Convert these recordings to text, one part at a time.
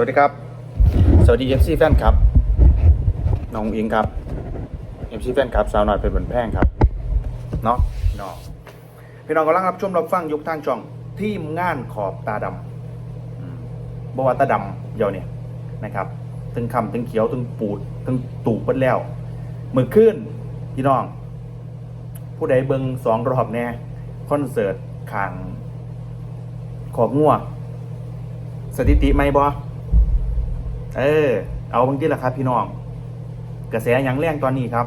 วัสดีครับ สวัสดี FC แฟนครับน้องอิงครับ FC แฟนครับสาวหน่อยเป็นบนแพงครับเนาะพี่น้องพี่น้องกำลังรับชมรับฟังยกทางช่องทีมงานขอบตาดำบวตาดำเดียวเนี่ยนะครับถึงคำถึงเขียวถึงปูดถึงตูบเบิดแล้วมือขึ้นพี่น้อง ผู้ใดเบิงสองรอบแน่คอนเสิร์ตขางขอบงัวสถิติไหมบอ เออ เอาบางทีละครับ พี่น้อง กระแสอย่างแรงตอนนี้ครับ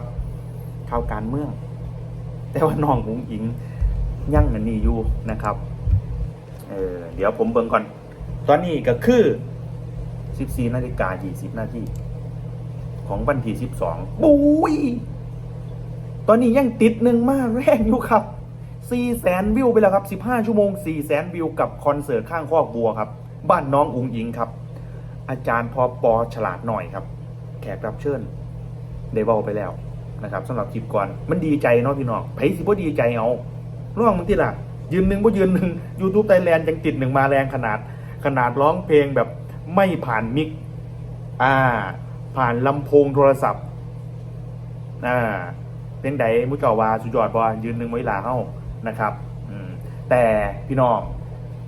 ข่าวการเมือง แต่ว่าน้องอุ๋งอิงยั่งนันนี่อยู่นะครับ เออเดี๋ยวผมเบิ่งก่อน ตอนนี้ก็คือ 14นาฬิกา20นาทีของวันที่ 12ปุ้ย ตอนนี้ยังติดหนึ่งมากแรงอยู่ครับ4แสนวิวไปแล้วครับ 15 ชั่วโมง4แสนวิวกับคอนเสิร์ตข้างคอกบัวครับ บ้านน้องอุงอิงครับ อาจารย์พอปอฉลาดหน่อยครับ แขกรับเชิญได้เว้าไปแล้วนะครับสำหรับคลิปก่อนมันดีใจเนาะพี่น้องไผสิบ่ดีใจเอาร่องมึงที่ล่ะยืนหนึ่งบ่ยืนหนึ่ง YouTube ไทยแลนด์ยังติดหนึ่งมาแรงขนาด ขนาดร้องเพลงแบบไม่ผ่านมิกอ่า ผ่านลำโพงโทรศัพท์อ่าเป็นไดมุจาวาสุดยอดบอยืนหนึ่งไว้ลาเฮ้านะครับแต่พี่น้อง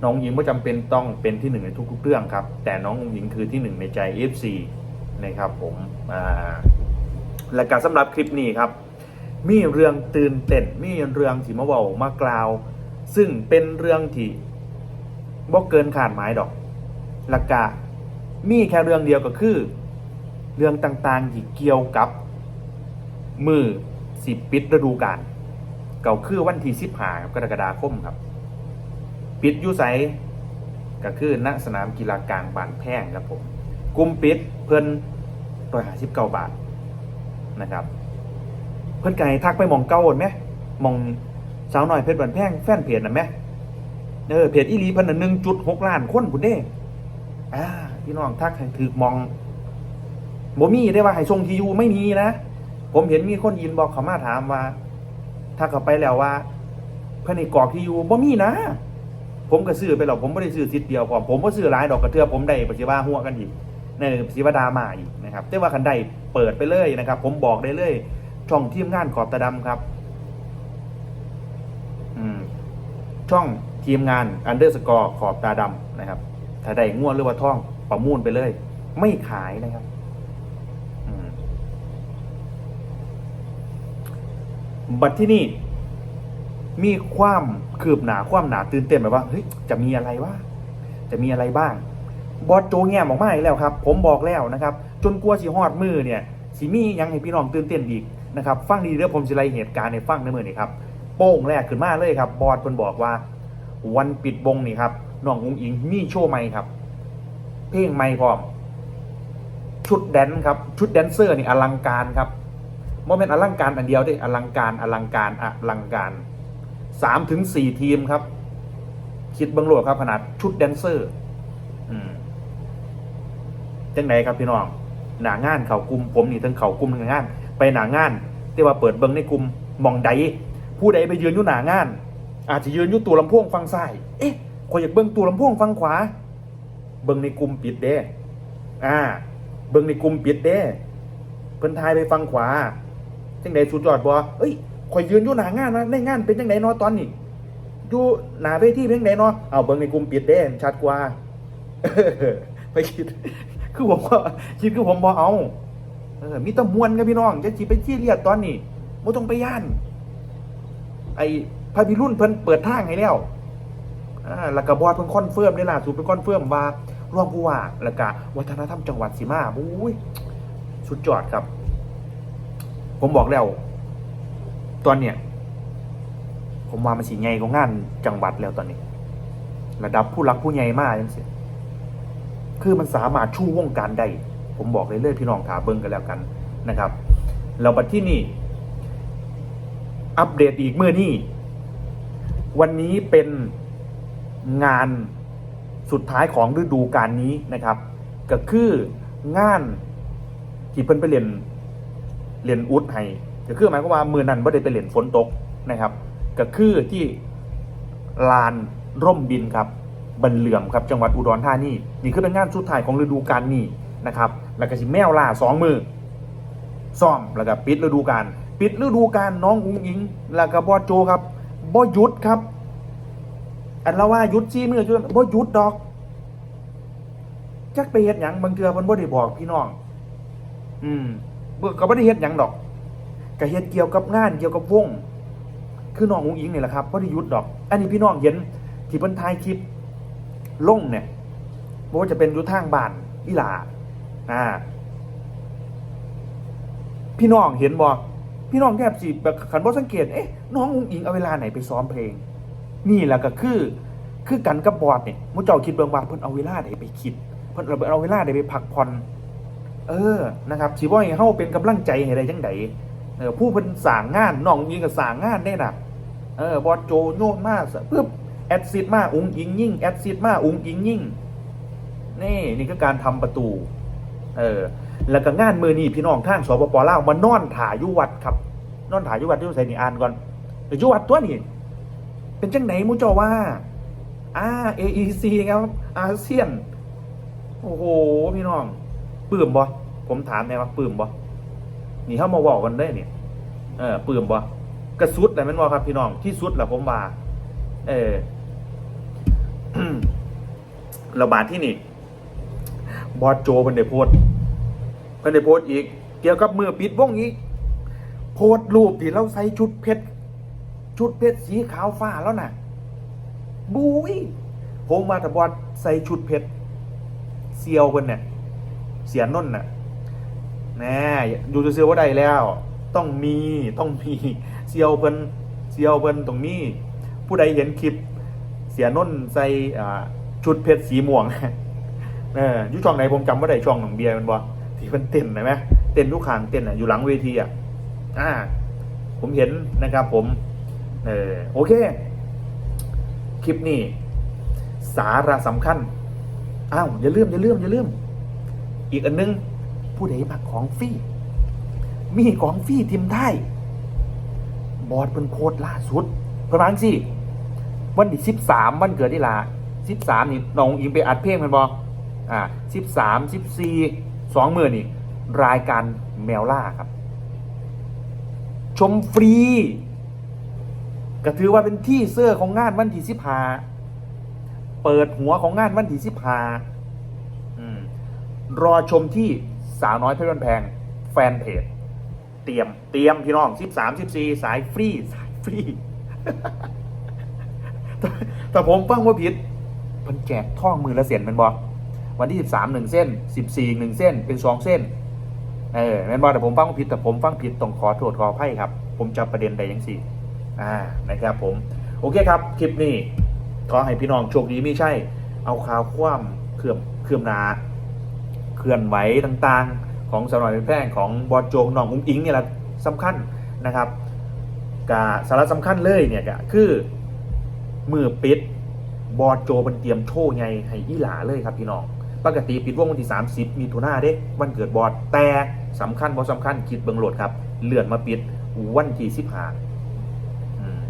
น้องหญิงไม่จำเป็นต้องเป็นที่หนึ่งในทุกๆเรื่องครับ แต่น้องหญิงคือที่หนึ่งในใจ FC นะครับผมอ่าและการสำหรับคลิปนี้ครับ มีเรื่องตื่นเต้นมีเรื่องที่มาเว้ามากล่าว ซึ่งเป็นเรื่องที่บ่เกินขาดหมายดอกหลักกะมีแค่เรื่องเดียวก็คือ เรื่องต่างๆที่เกี่ยวกับ มือสิปิดฤดูกาลเก่าคือวันที่สิบหากรกฎาคมครับ ปิดอยูไซก็คือณสนามกีฬากลางบานแพงครับผมกลุ่มปิดเพิ่นร้อยห้าสิบเก้าบาทนะครับ เพิ่นไก่ทักไปมองเก้าโอนไหมมองสาวหน่อยเพชรบานแพงแฟนเพจน่ะไหมเออเพจอีหลีเพิ่นหนึ่งจุดหกล้านคนพุ่นเด้อ่าพี่น้องทักให้ถือมองบ่มีได้ว่าให้ทรงทียูไม่มีนะ ผมเห็นมีคนยินบอกเขามาถามว่า ถ้าเขาไปแล้วว่าเพื่อนในกรอกทียูบ่มีนะ ผมก็ซื้อไปหรอกผมไม่ได้ซื้อสิทธิ์เดียวพอผมก็ซื้อหลายดอกกระเทือผมได้ปฏิว่าหัวกันอีกในปฏิว่าดามาอีกนะครับแต่ว่าคันใดเปิดไปเลยนะครับ ผมบอกได้เลยช่องทีมงานขอบตาดำครับอืมช่องทีมงานอันเดอร์สกอร์ขอบตาดำนะครับถ้าได้ง่วหรือว่าท่องประมูลไปเลย ไม่ขายนะครับบัดที่นี่ มีความคืบหนาความหนาตื่นเต้นแบบว่าเฮ้ยจะมีอะไรวะจะมีอะไรบ้าง บอสโจแง่มออกมาอีกแล้วครับ ผมบอกแล้วนะครับ จนกลัวสิฮอดมือเนี่ยสิมียังให้พี่น้องตื่นเต้นอีกนะครับฟังดีเดี๋ยวผมจะไล่เหตุการณ์ในฟังในมือนี่ครับโป้งแรกขึ้นมาเลยครับ บอสเพิ่นบอกว่า วันปิดวงนี่ครับน้องอุ้งอิงมีโชว์ใหม่ครับ เพลงใหม่พร้อม ชุดแดนซ์ครับ ชุดแดนเซอร์นี่อลังการครับโมเมนต์อลังการอันเดียวเด้อลังการอลังการอลังการ สามถึงสี่ทีมครับ คิดบังหลดครับขนาดชุดแดนเซอร์อืมจังไหนครับพี่น้องหนางานเขากลุ่มผมนี่ทั้งเขากลุ่มทั้งงาน ไปหนางานที่ว่าเปิดเบิงในกลุ่มมองใดผู้ใดไปยืนอยู่หนางาน อาจจะยืนอยู่ตัวลำโพงฟังซ้ายเอ๊ะขอยอยากเบิงตัวลำโพงฟังขวา เบิงในกลุ่มปิดเด้อ่า เบิงในกลุ่มปิดเด้เพิ่นทายไปฟังขวาจังไดสุดยอดบ่เอ้ย ข่อยยืนอยู่หน้างานนะในงานเป็นจังไดเนาะตอนนี้อยู่หน้าเวทีเป็นจังไดเนาะเอาเบิ่งในกลุ่มปิดเด้ชัดกว่าไปคิด คือผมก็คิดคือผมบ่เอาเออมีตะมวนกับพี่น้องจะสิไปจี้เรียดตอนนี้บ่ต้องไปย่าน ไอ้พระพิรุณเพิ่นเปิดทางให้แล้วอ่าแล้วก็บอดเพิ่นคอนเฟิร์มได้ล่ะสูเป็นคอนเฟิร์มว่ารองผู้ว่าแล้วก็วัฒนธรรมจังหวัดสิมาอุ้ยสุดยอดครับ ผมบอกแล้ว ตอนเนี้ยผมว่ามันสีใหญ่ของงานจังหวัดแล้วตอนนี้ ระดับผู้รักผู้ใหญ่มากจังสิคือมันสามารถชูวงการได้ผมบอกเลยเลยพี่น้องถาเบิ้งกันแล้วกันนะครับแล้วบัดที่นี่ อัปเดตอีกเมื่อนี้วันนี้เป็นงานสุดท้ายของฤดูกาลนี้นะครับ ก็คืองานที่เพิ่นไปเรียนเรียนอุดให้ ก็คือหมายความว่ามือนั้นไม่ได้ไปเรียนฝนตกนะครับ ก็คือที่ลานร่มบินครับบันเหลื่อมครับจังหวัดอุดรธานีนี่คือเป็นงานสุดท้ายของฤดูกาลนี้นะครับแล้วก็สิแมวล่าสองมือซ่อมแล้วก็ปิดฤดูกาลปิดฤดูกาลน้องอุ้งอิง แล้วก็บอโจครับบ่หยุดครับ อันละว่ายุดจี้มือจุดบ่หยุดดอกจักไปเฮ็ดหยังบางเทือเพิ่นบ่ได้บอกพี่น้อง อืมเบิ่ก็บ่ได้เฮ็ดหยังดอก ก็เฮ็ดเกี่ยวกับงานเกี่ยวกับวง คือน้องอุ้งอิงนี่แหละครับบ่ได้หยุดดอก อันนี้พี่น้องเห็นที่เพิ่นถ่ายคลิปลงเนี่ยบ่ว่าจะเป็นอยู่ทางบ้านอีหลาอ่า พี่น้องเห็นบ่พี่น้องแทบสิแบบคันบ่สังเกตเอ๊ะน้องอุ้งอิงเอาเวลาไหนไปซ้อมเพลง นี่แหละก็คือ คือกันกับบอดเนี่ยมุเจ้าคิดเบิ่งว่าเพิ่นเอาเวลาไหนไปคิดเพิ่นเอาเวลาไหนไปพักผ่อนเออนะครับสิบ่ให้เฮาเป็นกำลังใจให้ได้จังได เออผู้เพิ่นสางงานน้องอุ้งอิงก็สร้างงานได้น่ะเออบอดโจโยนมาซะปึ๊บแอดซิดมาอุ้งอิงยิ่งแอดซิดมาอุ้งอิงยิ่งนี่นี่คือการทำประตู เออแล้วก็งานมือนี่พี่น้องทางสปปลาวมานอนถ่ายยู่วัดครับนอนถ่ายยู่วัดที่ใส่นี่อ่านก่อนยู่วัดตัวนี่เป็นจังไหนมุเจาว่าอ่า AEC ครับอาเซียน โอ้โห พี่น้องปื้มบ่ผมถามแน่ว่าปื้มบ่ นี่เข้ามาบอกกันได้เนี่ยเออปื้มบ่กระสุดแต่แม่นบ่ครับพี่น้องที่สุดแหละผมว่าเออระบาดที่นี่บอสโจเป็นได้โพสเพิ่นได้โพสอีก เกี่ยวกับมือปิดวงอีกโพสรูปที่เราใส่ชุดเพชรชุดเพชรสีขาวฟ้าแล้วน่ะบุ้ยผมมาแต่บอสใส่ชุดเพชรเซียวเพิ่นเนี่ยเสียนนท์น่ะ แน่ดูจะเซียวว่าใดแล้ว ต้องมีต้องมีเซียวเพิ่นเซียวเพิ่นตรงนี้ ผู้ใดเห็นคลิปเสียน้นใส่ชุดเพชรสีม่วงเอออยู่ช่องไหนผมจำว่าได้ช่องของเบียร์มันบ่ที่มันเต้นนะไหมเต้นทุกครั้งเต้นอะอยู่หลังเวทีอะอ่า ผมเห็นนะครับผม เออโอเค คลิปนี้ สาระสำคัญอ้าวอย่าลืมอย่าลืมอย่าลืมอีกอันนึง ผู้ใดมักของฟรีมีของฟรีทิมไทยบอดเป็นโพสต์ล่าสุดประมาณสิวันที่สิบสามวันเกิดนี่ละสิบสามนี่น้องอิงไปอัดเพลงมันบออ่าสิบสามสิบสี่สองหมื่นนี่รายการแมวล่าครับ ชมฟรีก็ถือว่าเป็นที่เสื้อของงานวันที่สิบหาเปิดหัวของงานวันที่สิบหาอืมรอชมที่ สาวน้อยเพชรบ้านแพงแฟนเพจเตรียมเตรียมพี่น้องสิบสามสิบสี่สายฟรีสายฟรีแต่ผมฟังว่าผิดมันแจกท่องมือละเสียนเป็นบอวันที่สิบสามหนึ่งเส้นสิบสี่หนึ่งเส้นเป็นสองเส้นเออแม่นบอแต่ผมฟังผิดแต่ผมฟังผิดต้องขอโทษขออภัยครับ ผมจำประเด็นใดยังสี่อ่านะครับผม โอเคครับ คลิปนี้ขอให้พี่น้องโชคดีไม่ใช่ เอาข่าวคว่ำเคลื่อมเคลื่อมนา เคลื่อนไหวต่างๆ ของสาวน้อยเป็นแพร่งของบอลโจงน้องอุ้งอิงเนี่ยแหละสำคัญนะครับกาสาระสำคัญเลยเนี่ยก็คือมือปิดบอลโจมันเตรียมโชว์ไงให้อีหลาเลยครับพี่น้องปกติปิดวงวันที่ 30 มีทุนาเด้วันเกิดบอลแต่สำคัญบอสำคัญคิดเบิงโหลดครับ เลื่อนมาปิดวันที่15อืม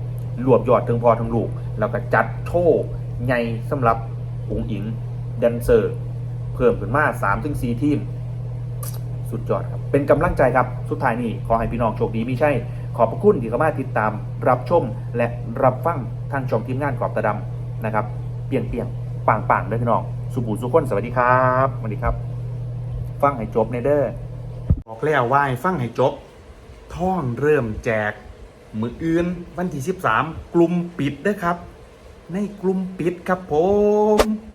รวบยอดทั้งพอทั้งลูก แล้วก็จัดโชว์ไงสำหรับอุงอิงแดนเซอร์ เพิ่มขึ้นมา3ถึง4ทีม สุดยอดครับ เป็นกำลังใจครับ สุดท้ายนี้ขอให้พี่น้องโชคดีไม่ใช่ ขอบพระคุณที่เข้ามาติดตามรับชมและรับฟังทางช่องทีมงานขอบตาดำนะครับ เปียนเปลี่ยนป่างป่างๆเลยพี่น้อง สุบูสุขคนสวัสดีครับสวัสดีครับ ฟังให้จบในเด้อบอกแล้วว่าให้ฟังให้จบ ท่องเริ่มแจกมืออื่นวันที่ 13 กลุ่มปิดเด้อครับ ในกลุ่มปิดครับผม